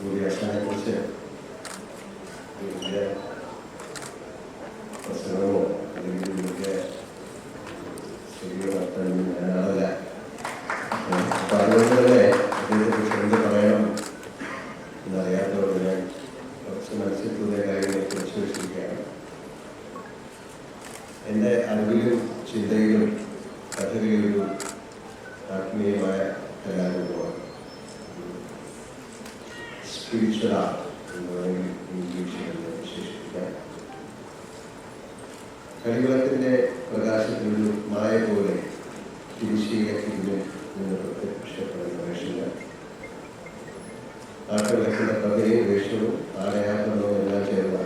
കൂടി അച്ഛനെക്കുറിച്ച് വലിയ പ്രസംഗമോ അല്ലെങ്കിൽ വലിയ ശരിയോ നടത്താൻ ഞാനാവില്ല അപ്പം അതുകൊണ്ട് തന്നെ അദ്ദേഹത്തെക്കുറിച്ച് എന്ത് പറയണം എന്നറിയാത്തതുകൊണ്ട് ഞാൻ കുറച്ച് തോന്നിയ കാര്യങ്ങളെ കുറിച്ച് വെച്ചിരിക്കുകയാണ് എന്റെ അറിവിലും ചിന്തയിലും കഥകളിയൊരു ആത്മീയമായ കലാരൂപമാണ്. സ്പിരിച്വൽ ആർട്ട് എന്ന് വേണമെങ്കിൽ ഇംഗ്ലീഷിൽ എന്ന് വിശേഷിപ്പിക്കാം കളികളത്തിന്റെ പ്രകാശത്തിലൊരു മായ പോലെ തിരിശീലത്തിന് നിന്ന് പ്രത്യക്ഷപ്പെടുന്ന വേഷങ്ങൾ ആട്ടുവിളക്കിന്റെ കഥയും വേഷവും ആടയാട്ടവും എല്ലാം ചേർന്ന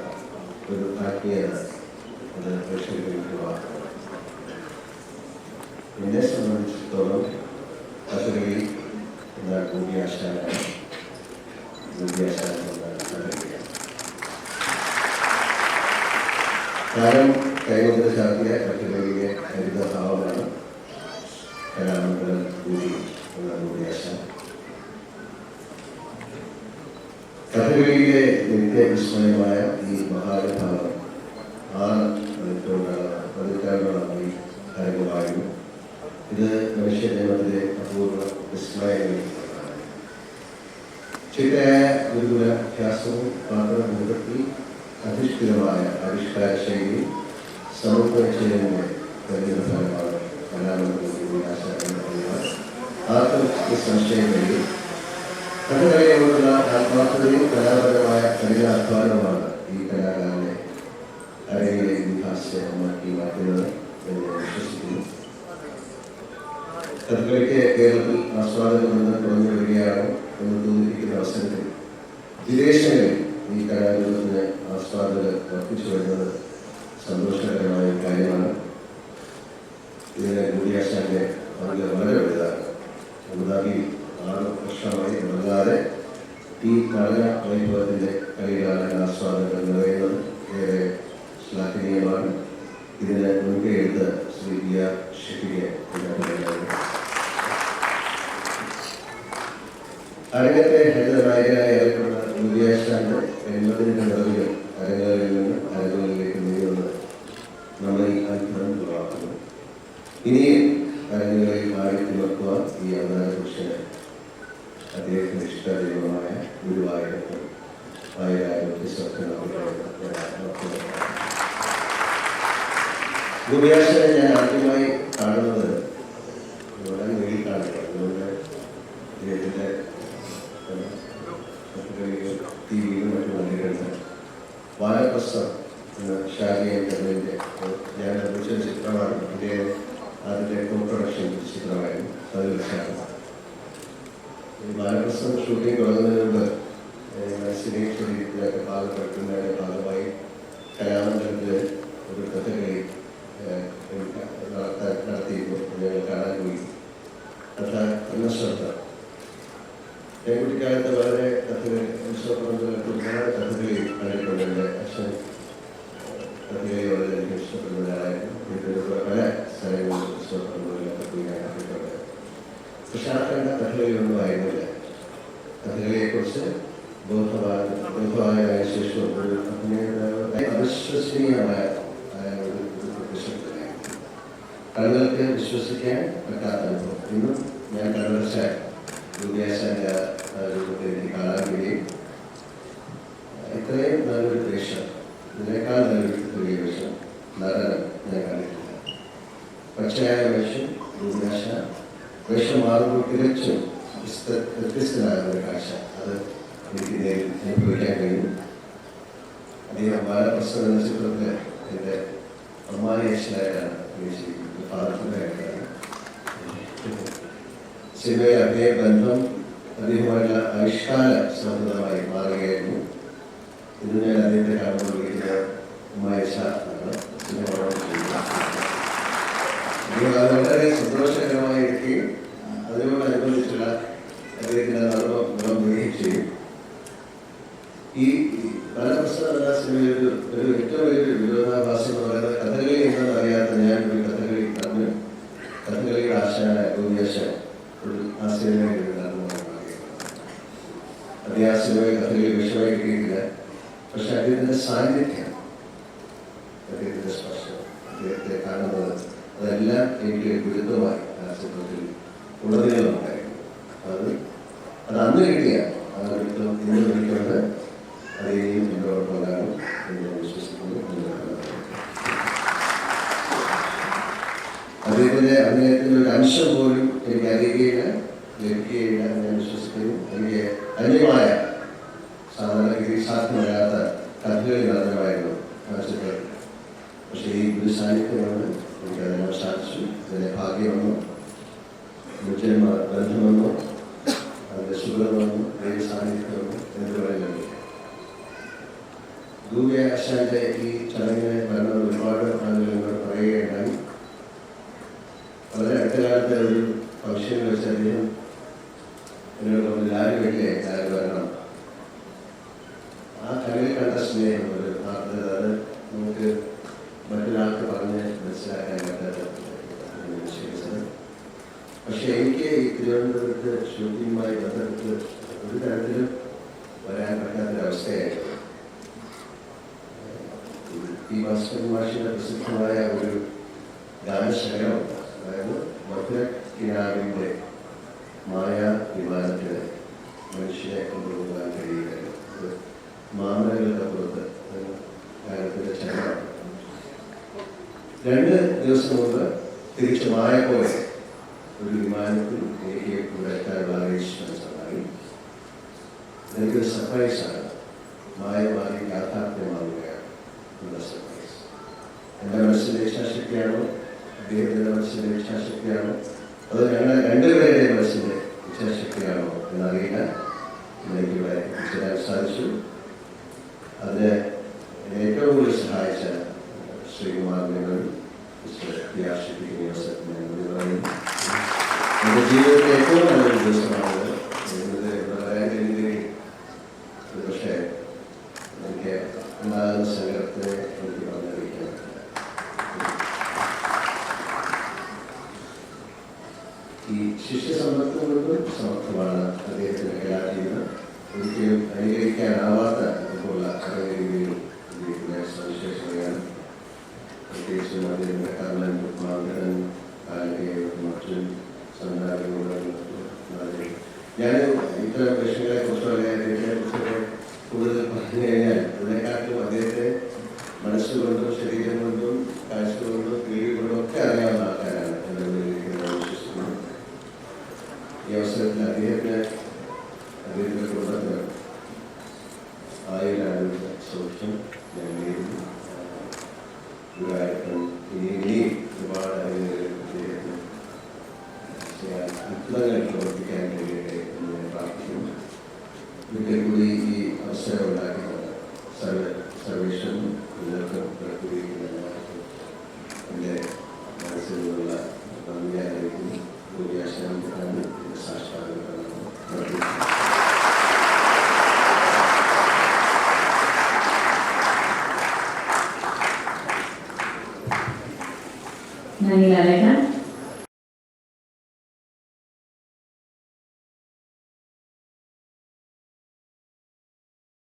ഒരു ആത്മീയത അത് പ്രേക്ഷകരിലേക്ക് എന്നെ സംബന്ധിച്ചിടത്തോളം കഥകളി എന്ന കൂടിയാശാനാണ് കൂടിയാശാനം എന്നാണ് കാലം കൈകൊണ്ട് ചാർത്തിയ കഥകളിയിലെ ഹരിതഭാവമാണ് കലാമണ്ഡലം കൂടി എന്ന കൂടിയാശാൻ കഥകളിയിലെ നിത്യവിസ്മയമായ ഈ മഹാനുഭാവം ആറ് പതിറ്റാണ്ടുകളാണ് പതിറ്റാണ്ടുകളായി അരങ്ങുമായിരുന്നു ഇത് മനുഷ്യജീവനത്തിലെ അപൂർവ വിസ്മയങ്ങളിൽ ചിട്ടയായ ഗുരുകുലാഭ്യാസവും പാത്രമുഖത്തിൽ അധിഷ്ഠിതമായ ആവിഷ്കാര ശൈലി സമർപ്പണശീലങ്ങളുടെ പരിണിത ഫലമാണ് ആർക്കും സംശയമില്ല കഥകളിയോടുള്ള ആത്മാർത്ഥതയും കലാപരമായ കഠിനാധ്വാനമാണ് ഈ കലാകാരനെ അരങ്ങിലെ വിഹാസ്യമാക്കി മാറ്റുന്നത് എന്ന് വിശ്വസിക്കുന്നു. കഥകളിക്ക് കേരളത്തിൽ ആസ്വാദനം നിന്ന് കുറഞ്ഞു വരികയാണ് എന്ന് തോന്നിയിരിക്കുന്ന അവസരത്തിൽ വിദേശങ്ങളിൽ ഈ കലാരൂപത്തിന് ആസ്വാദകർ അർപ്പിച്ചു വരുന്നത് സന്തോഷകരമായ കാര്യമാണ്. ഇതിന് ഗുഡിയാശാന്റെ പങ്ക് വളരെ വലുതാണ്. അബുദാബി ആറ് വർഷമായി മുടങ്ങാതെ ഈ നടന വൈഭവത്തിന്റെ കളികാല ആസ്വാദകർ നിറയുന്നത്. ഏറെ ശ്ലാഘനീയമാണ്. ഇതിന് മുൻകൈ എടുത്ത് ശ്രീ ബി ആർ ഷെഫിയെ അരങ്ങത്തെ ഹരിതനായകനായി ഏർപ്പെടുന്ന മുരിയാശാന്റെ എൺപതിന്റെ നിറവിലും അരങ്ങുകളിൽ നിന്ന് അരങ്ങുകളിലേക്ക് നീങ്ങുന്നത് നമ്മളെ ഈ അത്ഭുതം ഉളവാക്കുന്നു ഇനിയും അരങ്ങുകളിൽ തിമർക്കുവാൻ ഈ അവതാര പുരുഷന് ഇഷ്ടദൈവമായ ഗുരുവായൂരപ്പൻ ഗുരുയാശനെ ഞാൻ ആദ്യമായി കാണുന്നത് ഇവിടെ നേരിൽ കാണില്ല കഥലിന്റെ ഞാൻ നിർമ്മിച്ച ചിത്രമാണ് എന്റെ അതിന്റെ കോ ചിത്രമായിരുന്നു അത് വെച്ചാണ് ബാലകൃഷ്ണൻ ഷൂട്ടിംഗ് തുടങ്ങുന്നതിന് മുമ്പ് ഭാഗപ്പെടുത്തുന്നതിന്റെ ഭാഗമായി കലാമണ്ഡലത്തിൽ ഒരു കഥകളി നടത്തിയിരുന്നു ഞങ്ങൾ കാണാൻ പോയി കഥ എന്ന ശ്രദ്ധ കുട്ടിക്കാലത്ത് വളരെ ബോധവാനായ ശേഷം ഒരു അവിശ്വസനീയമായ ഒരു വിഷയത്തിലായിരുന്നു കണ്ണുകൾക്ക് വിശ്വസിക്കാൻ പറ്റാത്ത അനുഭവം ഇന്നും ഞാൻ കണ്ടുവച്ച വിദ്യാശാല രൂപത്തിൽ എനിക്ക് കാണാൻ കഴിയും ഇത്രയും നല്ലൊരു വേഷം ഇതിനേക്കാൾ നല്ലൊരു വലിയ വേഷം നടനം ഞാൻ കണ്ടിട്ടില്ല പച്ചയായ വേഷം വിദ്യാശ വേഷം മാറുമ്പോൾ തികച്ചും വ്യത്യസ്ത- വ്യത്യസ്തനായ ഒരു കാഴ്ച. അത് എനിക്ക് നേരിൽ അനുഭവിക്കാൻ കഴിയും. അദ്ദേഹം ബാലപ്രസവ എന്ന ചിത്രത്തിൽ എന്റെ അമ്മായി അച്ഛനായിട്ടാണ് അഭിനയിച്ചിരിക്കുന്നത് ഫാദറിനായിട്ടാണ് സിനിമയിൽ അദ്ദേഹ ബന്ധം അദ്ദേഹമായിട്ടുള്ള ആവിഷ്കാര സൗഹൃദമായി മാറുകയായിരുന്നു. ഇന്ന് ഞാൻ അദ്ദേഹത്തെ കാണുമ്പോൾ വിളിക്കുന്ന ഉമ്മായിച്ച എന്നാണ് സിനിമ അത് വളരെ സന്തോഷകരമായിരിക്കുകയും അതിനോടനുബന്ധിച്ചുള്ള അദ്ദേഹത്തിന്റെ നർമ്മം വിളമ്പുകയും ചെയ്യും ഈ ബാലപ്രസാദ് എന്ന സിനിമയിൽ ഒരു ഒരു ഏറ്റവും വലിയൊരു വിരോധാഭാസം എന്ന് പറയുന്നത് കഥകളി എന്താണെന്ന് അറിയാത്ത ഞാൻ ഒരു കഥകളി നടന്ന് കഥകളിയുടെ ആശാന ഗോപിയാശ ഒരു ആ സിനിമയിൽ ഒരു നടന്നു അത് ആ സിനിമയിൽ കഥ നടന്നത് അതെല്ലാം എനിക്ക് ഗുരുത്വമായി ആ ചിത്രത്തിൽ ഉള്ളതിലും ഉണ്ടായിരുന്നു അത് അത് അന്ന് കിട്ടിയ ആ ഗുരുത്വം ഇന്ന് കിട്ടിക്കൊണ്ട് അത് ഇനിയും എന്നോടൊപ്പം കാണും എന്ന് വിശ്വസിക്കുന്നു. അദ്ദേഹത്തിന്റെ അദ്ദേഹത്തിന്റെ ഒരു അംശം പോലും എനിക്ക് അറിയുകയില്ല ലഭിക്കുകയില്ല എന്ന് ഞാൻ വിശ്വസിക്കുന്നു. എനിക്ക് അന്യമായ സാധാരണഗതി സാധ്യമല്ലാത്ത കഥകളിൽ നടന്നമായിരുന്നു ആ ചിത്രം പക്ഷേ ഈ ഗുരു സാന്നിധ്യം കൊണ്ട് എനിക്ക് അതിനെ സാധിച്ചു അതിന്റെ ഭാഗ്യമെന്നോ മുജന്മ ബന്ധമെന്നോ അതിന്റെ സുഖമെന്നോ ദൈവ സാന്നിധ്യമെന്നോ എന്ത് പറയുന്നത് ദൂരെ അശാന്റെ ഈ ചടങ്ങിനെ വരുന്ന ഒരുപാട് ആളുകൾ എന്നോട് പറയുകയുണ്ടായി വളരെ അടുത്ത കാലത്ത് ഒരു ഫംഗ്ഷനിൽ വെച്ച് അദ്ദേഹം എന്നോട് പറഞ്ഞു ലാരി വലിയ ലാരി വരണം ഈ ഭാസ്കരൻ മാഷിന്റെ പ്രസിദ്ധമായ ഒരു ഗാനശകലം അതായത് മധുര കിനാവിന്റെ മായ വിമാനത്തിന് മനുഷ്യനെ കൊണ്ടുപോകാൻ കഴിയില്ല ഇത് മാമലകൾക്കപ്പുറത്ത് ഒരു ഗാനത്തിന്റെ ചരണം രണ്ട് ദിവസം മുമ്പ് തിരിച്ച് മായ പോലെ ഒരു വിമാനത്തിൽ എനിക്ക് ഇവിടെ എത്താനുള്ള അറേഞ്ച്മെന്റ്സ് ഉണ്ടായി എനിക്കൊരു സർപ്രൈസാണ് മായ മാറി സർപ്രൈസ് എന്റെ മനസ്സിന്റെ ഇച്ഛാശക്തിയാണോ അദ്ദേഹത്തിന്റെ മനസ്സിന്റെ ഇച്ഛാശക്തിയാണോ അത് ഞങ്ങൾ രണ്ടുപേരുടെ മനസ്സിന്റെ ഇച്ഛാശക്തിയാണോ എന്നറിയില്ല എനിക്കിവിടെ എത്തിച്ചേരാൻ സാധിച്ചു അതിന് ഏറ്റവും കൂടുതൽ സഹായിച്ച ശ്രീകുമാർ നിങ്ങൾ ആശിപ്പിക്കുന്ന പറയുന്നു എന്റെ ജീവിതത്തിലെ ഏറ്റവും നല്ലൊരു ദിവസമാണത് ഈ ശിഷ്യസമ്പത്ത് കൊണ്ടും സമർത്ഥമാണ് അദ്ദേഹത്തിന്റെ കലാജീവിതം. ഒരിക്കലും അനുകരിക്കാനാവാത്ത ഇതുപോലുള്ള രീതിയിൽ അദ്ദേഹത്തിന്റെ സവിശേഷതയാണ്. പ്രത്യേകിച്ചും അദ്ദേഹത്തിന്റെ കർണൻ മാന്തരൻ കാലികയും മറ്റും സംഘാടകങ്ങളും ഞാൻ ഇത്തരം വിഷയങ്ങളെ കുറിച്ചോ ഈ അവസരത്തിൽ അദ്ദേഹത്തിന് അദ്ദേഹത്തിന്റെ കുടുംബത്തിന് ആയുരാരോഗ്യ സൗഖ്യം ഞാൻ നേരുന്നു ഗുരുവായൂരപ്പൻ ഇനി ഇനി ഒരുപാട് അറിവുകൾ അദ്ദേഹത്തിന് ചെയ്യാൻ അത്ഭുതങ്ങൾ പ്രവർത്തിക്കാൻ കഴിയട്ടെ എന്ന് ഞാൻ പ്രാർത്ഥിക്കുന്നു